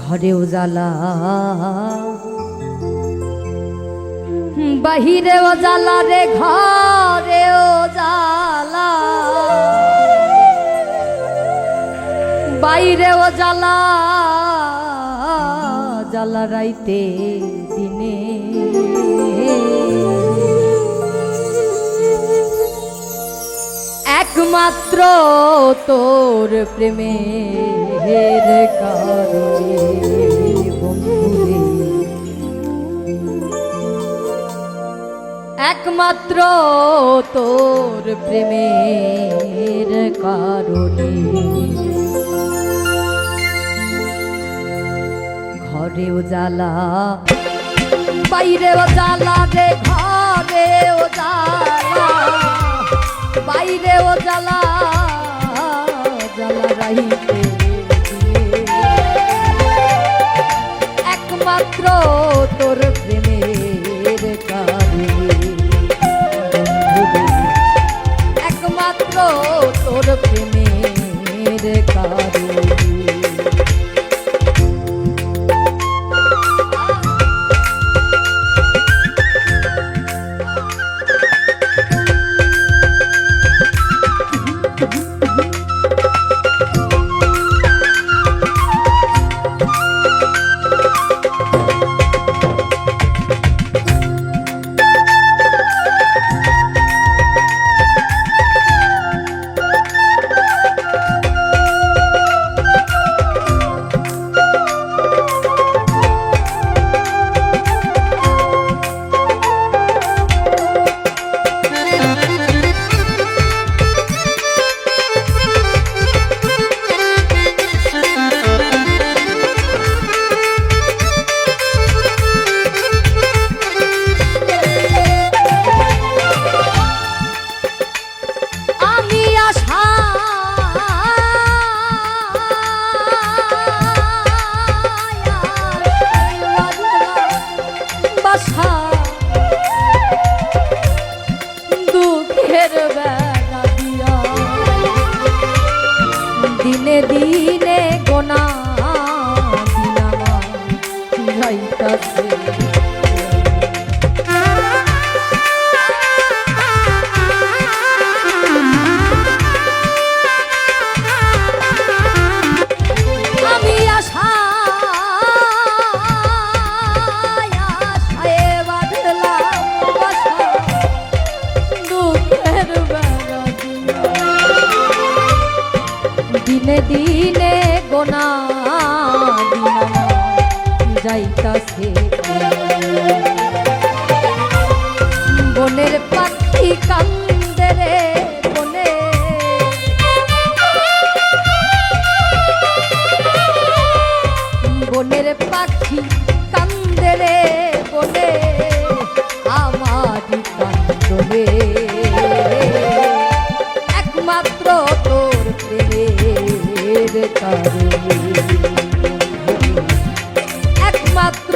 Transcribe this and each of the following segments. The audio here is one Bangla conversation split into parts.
ঘরে উজালা বাহিরে উজালা রে ঘরে উজালা। বাইরে উজালা জালা রাইতে দিনে। একমাত্র তোর প্রেমের কারণে একমাত্র তোর প্রেমের কারণে। ঘরেও জ্বালা বাইরেও জ্বালা রে ঘরেও জ্বালা দিনে দিনে গোনা যাইতাছে। বনের পাখি কান্দে রে বনে। বনের পাখি কান্দে রে বনে। আমারি কান্দরে একমাত্র তোর প্রেমের কারণে একমাত্র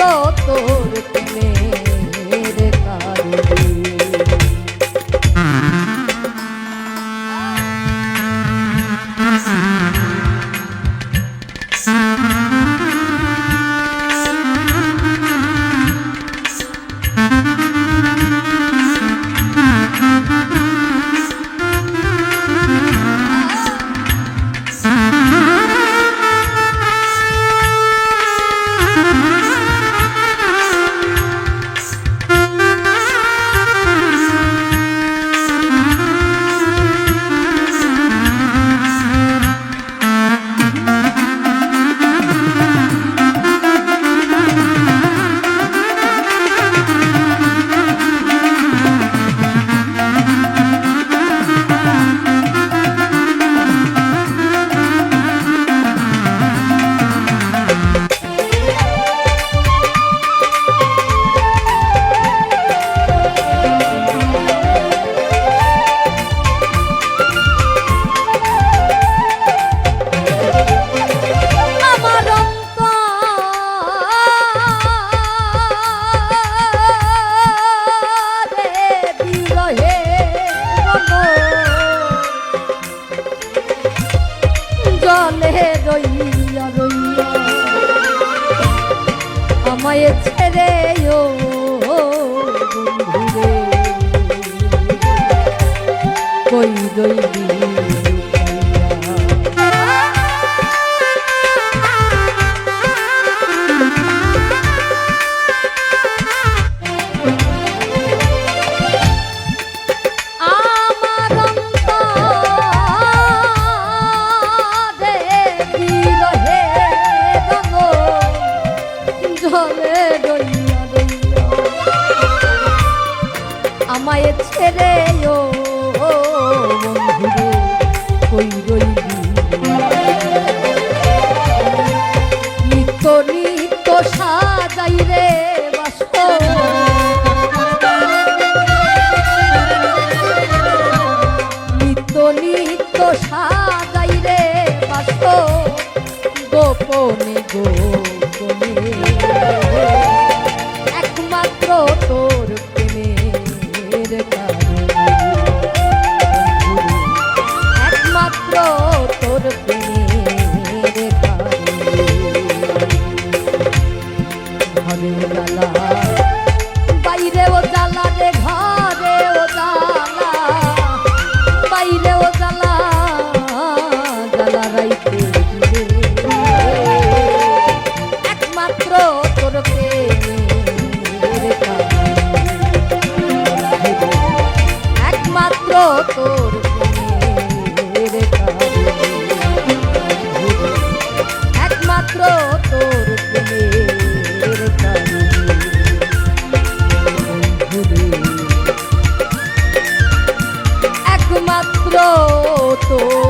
আমায় ছেড়ে ও বন্ধুরে। কই দইলি যায় সুব্রত